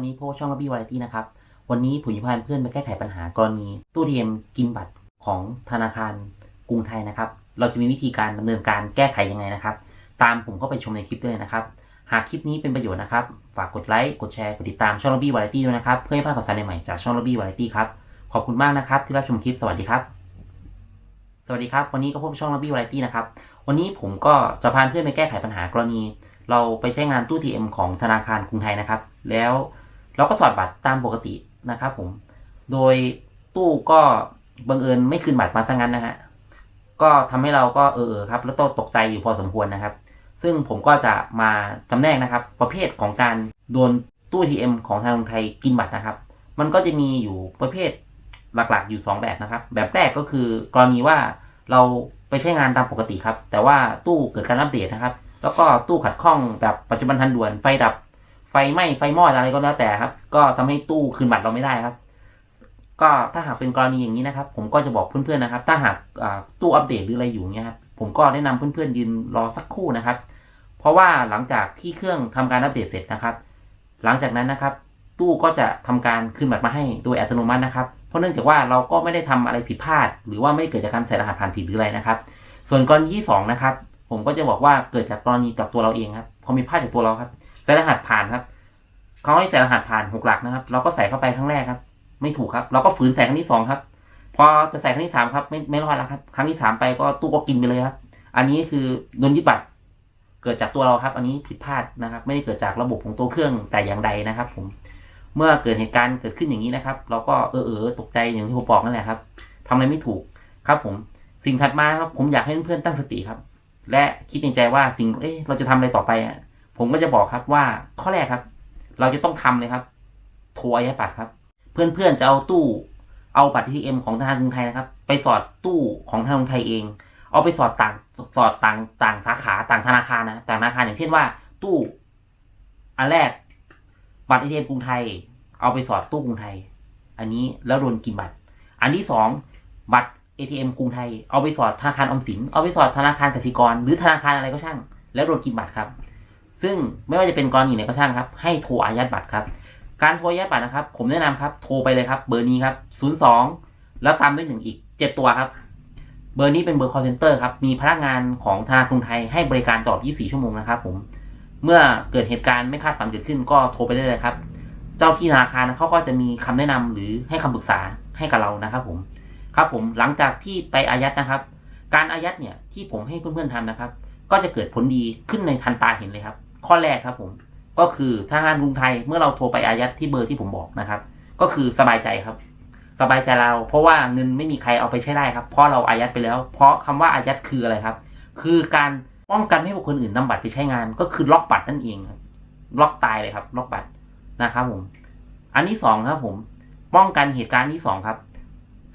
วันนี้พสต์ช่องระบี้วาไรตี้นะครับ วันนี้ผมจะพาเพื่อนมาแก้ไขปัญหากรณีตู้เทียมกินบัตรของธนาคารกรุงไทยนะครับ เราจะมีวิธีการดำเนินการแก้ไขยังไงนะครับ ตามผมเข้าไปชมในคลิปได้เลยนะครับ หากคลิปนี้เป็นประโยชน์นะครับ ฝากกดไลค์ กดแชร์ กดติดตามช่องระบี้วาไรตี้ด้วยนะครับ เพื่อให้พลาดข่าวสารใหม่จากช่องระบี้วาไรตี้ครับ ขอบคุณมากนะครับที่รับชมคลิป สวัสดีครับ สวัสดีครับ วันนี้ก็พบช่องระบี้วาไรตี้นะครับ วันนี้ผมก็จะพาเพื่อนไปแก้ไขปัญหากรณีเราไปใช้งานตู้ TM ของธนาคารกรุงไทยนะครับ แล้ว เราก็สอดบัตรตามปกตินะครับผม โดยตู้ก็บังเอิญไม่คืนบัตรมาซะงั้นนะฮะ ก็ทำให้เราก็เออครับ แล้วก็ตกใจอยู่พอสมควรนะครับ ซึ่งผมก็จะมาจำแนกนะครับ ประเภทของการโดนตู้ TM ของทางกรุงไทยกินบัตรนะครับ มันก็จะมีอยู่ประเภทหลักๆอยู่ 2 แบบนะครับ แบบแรกก็คือกรณีว่าเราไปใช้งานตามปกติครับ แต่ว่าตู้เกิดการอัปเดตนะครับ แล้วก็ตู้ขัดข้องแบบปัจจุบันทันด่วนไฟดับ ไฟไหม้ไฟมอดอะไรก็แล้วแต่ครับ ก็ทำให้ตู้คืนบัตรเราไม่ได้ครับ ก็ถ้าหากเป็นกรณีอย่างนี้นะครับ ผมก็จะบอกเพื่อนๆนะครับ ถ้าหากตู้อัปเดตหรืออะไรอยู่เนี่ยครับผมก็แนะนำเพื่อนๆยืนรอสักครู่นะครับ เพราะว่าหลังจากที่เครื่องทำการอัปเดตเสร็จนะครับ หลังจากนั้นนะครับ ตู้ก็จะทำการคืนบัตรมาให้โดยอัตโนมัตินะครับเพราะเนื่องจากว่าเราก็ไม่ได้ทำอะไรผิดพลาด หรือว่าไม่เกิดจากการใส่รหัสผ่านผิดหรืออะไรนะครับ ส่วนกรณีที่สองนะครับ ผมก็จะบอกว่าเกิดจากกรณีกับตัวเราเองครับพอมีพลาดจากตัวเราครับ ส่รหัสผ่านครับเขาให้ใส่รหัสผ่านหกหลักนะครับ เราก็ใส่เข้าไปครั้งแรกครับ ไม่ถูกครับ เราก็ฝืนใส่ครั้งที่สองครับ พอจะใส่ครั้งที่สามครับ ไม่ไม่รอดแล้วครับ ครั้งที่สามไปก็ตู้ก็กินไปเลยครับ อันนี้คือโดนยึดบัตรเกิดจากตัวเราครับ อันนี้ผิดพลาดนะครับ ไม่ได้เกิดจากระบบของตัวเครื่องแต่อย่างใดนะครับ ผม เมื่อเกิดเหตุการณ์เกิดขึ้นอย่างนี้นะครับ เราก็เออเออตกใจอย่างที่ผมบอกนั่นแหละครับทำอะไรไม่ถูกครับ ผม สิ่งถัดมาครับ ผมอยากให้เพื่อนๆตั้งสติครับ และคิดในใจว่าสิ่งเอ๊ะเราจะทำอะไรต่อไปอะ ผมก็จะบอกครับว่าข้อแรกครับ เราจะต้องทำเลยครับโทรอายัดบัตรครับ เพื่อนๆจะเอาตู้ เอาบัตร ATM ของธนาคารกรุงไทยนะครับ ไปสอดตู้ของธนาคารกรุงไทยเอง เอาไปสอดต่างสอดต่างต่างสาขาต่างธนาคารนะต่างธนาคารอย่างเช่นว่า ตู้ อันแรก บัตร ATM กรุงไทย เอาไปสอดตู้กรุงไทย อันนี้แล้วโดนกินบัตร อันที่สองบัตร ATM กรุงไทย เอาไปสอดธนาคารออมสิน เอาไปสอดธนาคารกสิกร หรือธนาคารอะไรก็ช่าง แล้วโดนกินบัตรครับ ซึ่งไม่ว่าจะเป็นกรณีไหนก็ช่างครับ ให้โทรอายัดบัตรครับ การโทรอายัดบัตรนะครับ ผมแนะนำครับ โทรไปเลยครับ เบอร์นี้ครับ02แล้วตามด้วยหนึ่งอีก7ตัวครับ เบอร์นี้เป็นเบอร์ call center ครับ มีพนักงานของธนาคารกรุงไทยให้บริการตลอด24 ชั่วโมงนะครับ ผม เมื่อเกิดเหตุการณ์ไม่คาดฝันเกิดขึ้นก็โทรไปได้เลยครับ เจ้าที่ธนาคารเขาก็จะมีคำแนะนำหรือให้คำปรึกษาให้กับเรานะครับ ผม ครับผม หลังจากที่ไปอายัดนะครับ การอายัดเนี่ยที่ผมให้เพื่อนๆทำนะครับ ก็จะเกิดผลดีขึ้นในทันตาเห็นเลยครับ ข้อแรกครับผม ก็คือธนาคารกรุงไทยเมื่อเราโทรไปอายัดที่เบอร์ที่ผมบอกนะครับ ก็คือสบายใจครับ สบายใจเรา เพราะว่าเงินไม่มีใครเอาไปใช้ได้ครับ เพราะเราอายัดไปแล้ว เพราะคำว่าอายัดคืออะไรครับ คือการป้องกันไม่ให้บุคคลอื่นนำบัตรไปใช้งาน ก็คือล็อกบัตรนั่นเองครับล็อกตายเลยครับ ล็อกบัตรนะครับผม อันที่สองครับ ผม ป้องกันเหตุการณ์ที่สองครับ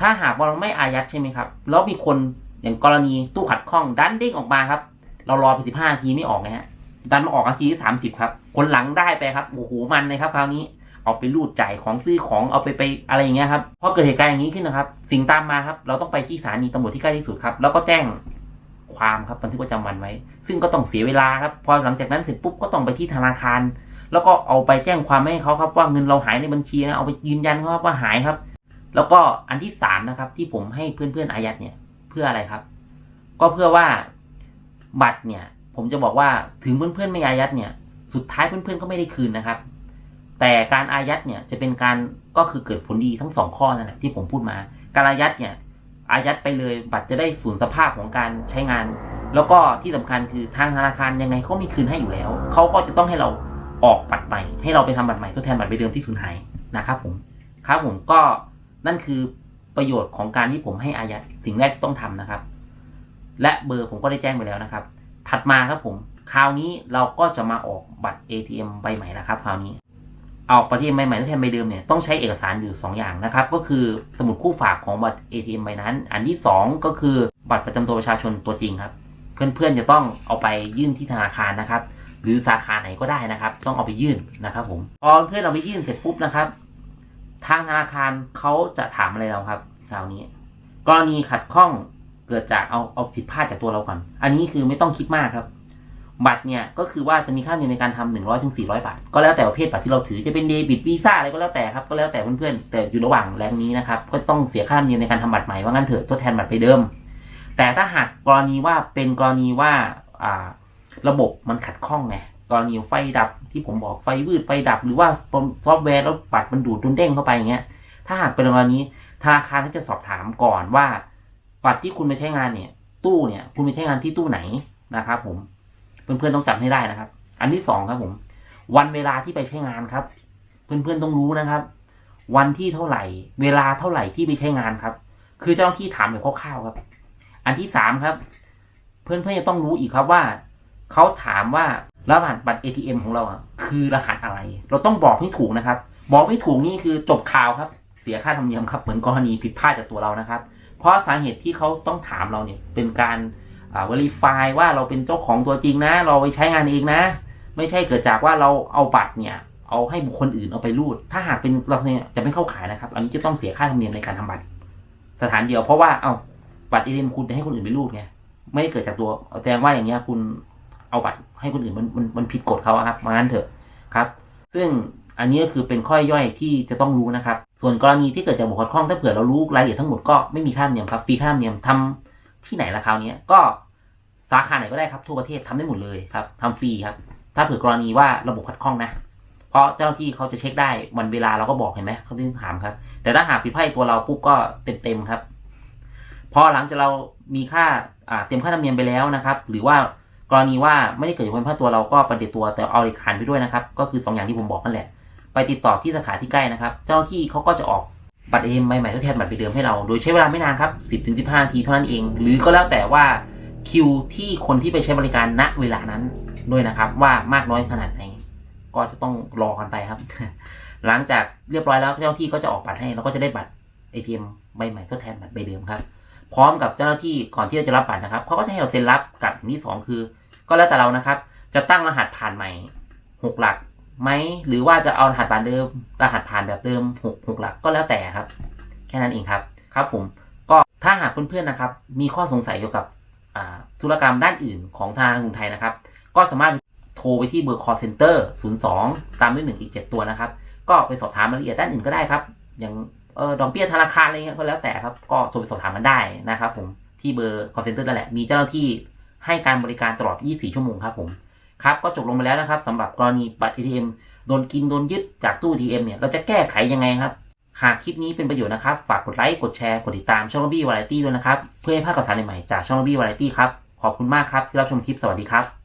ถ้าหากว่าเราไม่อายัดใช่ไหมครับ แล้วมีคนอย่างกรณีตู้ขัดข้องดันเด้งออกมาครับ เรารอไปสิบห้านาทีไม่ออกนะฮะ ดันมาออกนาทีที่สามสิบครับ คนหลังได้ไปครับโอ้โหมันเลยครับคราวนี้เอาไปรูดจ่ายของซื้อของเอาไปไปอะไรอย่างเงี้ยครับพอเกิดเหตุการณ์อย่างนี้ขึ้นนะครับ สิ่งตามมาครับ เราต้องไปที่สถานีตำรวจที่ใกล้ที่สุดครับ แล้วก็แจ้งความครับบันทึกประจำวันไว้ ซึ่งก็ต้องเสียเวลาครับ พอหลังจากนั้นเสร็จปุ๊บก็ต้องไปที่ธนาคาร แล้วก็เอาไปแจ้งความให้เขาครับ ว่าเงินเราหายในบัญชีนะเอาไปยืนยันครับว่าหายครับ แล้วก็อันที่สามนะครับ ที่ผมให้เพื่อนๆอายัดเนี่ย เพื่ออะไรครับ ก็เพื่อว่าบัตรเนี่ย ผมจะบอกว่าถึงเพื่อนๆไม่อายัดเนี่ย สุดท้ายเพื่อนๆก็ไม่ได้คืนนะครับ แต่การอายัดเนี่ยจะเป็นการก็คือเกิดผลดีทั้งสองข้อนั่นแหละที่ผมพูดมา การอายัดเนี่ยอายัดไปเลยบัตรจะได้สูญสภาพของการใช้งาน แล้วก็ที่สำคัญคือทางธนาคารยังไงเขามีคืนให้อยู่แล้วเขาก็จะต้องให้เราออกบัตรใหม่ ให้เราไปทำบัตรใหม่ทดแทนบัตรใบเดิมที่สูญหายนะครับผมครับผมก็นั่นคือประโยชน์ของการที่ผมให้อายัดสิ่งแรกที่ต้องทำนะครับ และเบอร์ผมก็ได้แจ้งไปแล้วนะครับ ถัดมาครับผม คราวนี้เราก็จะมาออกบัตร ATM ใบใหม่นะครับ คราวนี้ออกบัตร ATM ใบใหม่ทดแทนใบเดิมเนี่ยต้องใช้เอกสารอยู่ 2 อย่างนะครับ ก็คือสมุดคู่ฝากของบัตร ATM ใบนั้น อันที่ 2 ก็คือบัตรประจำตัวประชาชนตัวจริงครับ เพื่อนๆจะต้องเอาไปยื่นที่ธนาคารนะครับ หรือสาขาไหนก็ได้นะครับ ต้องเอาไปยื่นนะครับ ผมพอเพื่อนเราไปยื่นเสร็จปุ๊บนะครับ ทางธนาคารเขาจะถามอะไรเราครับ คราวนี้กรณีขัดข้อง เกิดจากเอาเอาผิดพลาดจากตัวเราก่อน อันนี้คือไม่ต้องคิดมากครับ บัตรเนี่ยก็คือว่าจะมีค่าธรรมเนียมในการทำหนึ่งร้อยถึงสี่ร้อยบาท ก็แล้วแต่ประเภทบัตรที่เราถือจะเป็นเดบิตวีซ่าอะไรก็แล้วแต่ครับก็แล้วแต่เพื่อนๆแต่อยู่ระหว่างแรงนี้นะครับก็ต้องเสียค่าธรรมเนียมในการทำบัตรใหม่ว่างั้นเถอะทดแทนบัตรไปเดิม แต่ถ้าหากกรณีว่าเป็นกรณีว่าอ่าระบบมันขัดข้องไงกรณีไฟดับที่ผมบอกไฟวืดไฟดับ หรือว่าซอฟต์แวร์แล้วบัตรมันดูดจนเด้งเข้าไปอย่างเงี้ยถ้าหากเป็นกรณีธนาคารก็จะสอบถามก่อนว่า บัตรที่คุณไปใช้งานเนี่ย ตู้เนี่ย คุณไปใช้งานที่ตู้ไหนนะครับ ผม เพื่อนๆต้องจำให้ได้นะครับ อันที่สองครับผม วันเวลาที่ไปใช้งานครับ เพื่อนๆต้องรู้นะครับ วันที่เท่าไหร่ เวลาเท่าไหร่ที่ไปใช้งานครับ คือเจ้าหน้าที่ถามแบบคร่าวๆครับ อันที่สามครับ เพื่อนๆจะต้องรู้อีกครับว่าเขาถามว่ารหัสบัตร ATM ของเราคือรหัสอะไร เราต้องบอกให้ถูกนะครับ บอกไม่ถูกนี่คือจบข่าวครับ เสียค่าธรรมเนียมครับ เหมือนกรณีผิดพลาดจากตัวเรานะครับ เพราะสาเหตุที่เขาต้องถามเราเนี่ยเป็นการอ่า verify ว่าเราเป็นเจ้าของตัวจริงนะ เราไปใช้งานเองนะ ไม่ใช่เกิดจากว่าเราเอาบัตรเนี่ย เอาให้บุคคลอื่นเอาไปรูด ถ้าหากเป็นเราเนี่ยจะไม่เข้าขายนะครับ อันนี้จะต้องเสียค่าธรรมเนียมในการทำบัตร สถานเดียวเพราะว่าเอาบัตรเอทีเอ็มคุณจะให้คนอื่นไปรูดไงไม่ได้เกิดจากตัวแสดงว่าอย่างเงี้ยคุณเอาบัตรให้คนอื่นมันมันมันผิดกฎเขาอะครับมางั้นเถอะครับ ซึ่ง อันนี้ก็คือเป็นข้อย่อยที่จะต้องรู้นะครับ ส่วนกรณีที่เกิดจากบุคคลคล่องถ้าเผื่อเรารู้รายละเอียดทั้งหมดก็ไม่มีค่าเนียมครับฟรีค่าเนียมทำที่ไหนละคราวนี้ก็สาขาไหนก็ได้ครับทั่วประเทศทำได้หมดเลยครับทำฟรีครับ ถ้าเผื่อกรณีว่าระบบขัดข้องนะ เพราะเจ้าหน้าที่เขาจะเช็คได้วันเวลาเราก็บอกเห็นไหมเขาถึงถามครับ แต่ถ้าหากผิดพลาดตัวเราปุ๊บก็เต็มเต็มๆครับ พอหลังจากเรามีค่าอ่าเต็มค่าธรรมเนียมไปแล้วนะครับ หรือว่ากรณีว่าไม่ได้เกิดจากความผิดพลาดตัวเราก็ประเดี๋ยวตัวแต่เอาเอกสารไปด้วยนะครับ ก็คือสองอย่างที่ผมบอกนั่นแหละ ไปติดต่อที่สาขาที่ใกล้นะครับ เจ้าหน้าที่เขาก็จะออกบัตรเอ็มใหม่ๆทดแทนบัตรไปเดิมให้เรา โดยใช้เวลาไม่นานครับ 10ถึง15นาทีเท่านั้นเอง หรือก็แล้วแต่ว่าคิวที่คนที่ไปใช้บริการณเวลานั้นด้วยนะครับ ว่ามากน้อยขนาดไหน ก็จะต้องรอกันไปครับ หลังจากเรียบร้อยแล้วเจ้าหน้าที่ก็จะออกบัตรให้เราก็จะได้บัตร ATM ใบใหม่ทดแทนบัตรใบเดิมครับ พร้อมกับเจ้าหน้าที่ก่อนที่เราจะรับบัตรนะครับเขาก็จะให้เราเซ็นรับกับอย่างที่สองคือ ก็แล้วแต่เรานะครับ จะตั้งรหัสผ่านใหม่หกหลัก ไหมหรือว่าจะเอารหัสผ่านเดิม รหัสผ่านแบบเดิมหกหกหลักก็แล้วแต่ครับ แค่นั้นเองครับครับผมก็ถ้าหากเพื่อนๆนะครับ มีข้อสงสัยเกี่ยวกับธุรกรรมด้านอื่นของธนาคารกรุงไทยนะครับ ก็สามารถโทรไปที่เบอร์ call center 02 ตามด้วย1อีก 7 ตัวนะครับ ก็ไปสอบถามรายละเอียดด้านอื่นก็ได้ครับ อย่างเออดอกเบี้ยธนาคารอะไรเงี้ยก็แล้วแต่ครับ ก็โทรไปสอบถามกันได้นะครับผมที่เบอร์ call center นั่นแหละ มีเจ้าหน้าที่ให้การบริการตลอด 24 ชั่วโมงครับผม ครับก็จบลงไปแล้วนะครับสำหรับกรณีบัตร ATM โดนกินโดนยึดจากตู้ ATM เนี่ยเราจะแก้ไขยังไงครับ หากคลิปนี้เป็นประโยชน์นะครับ ฝากกดไลค์กดแชร์กดติดตามช่องลบี้วาไรตี้ด้วยนะครับ เพื่อให้พลาดข่าวสารใหม่ๆจากช่องลบี้วาไรตี้ครับขอบคุณมากครับที่รับชมคลิปสวัสดีครับ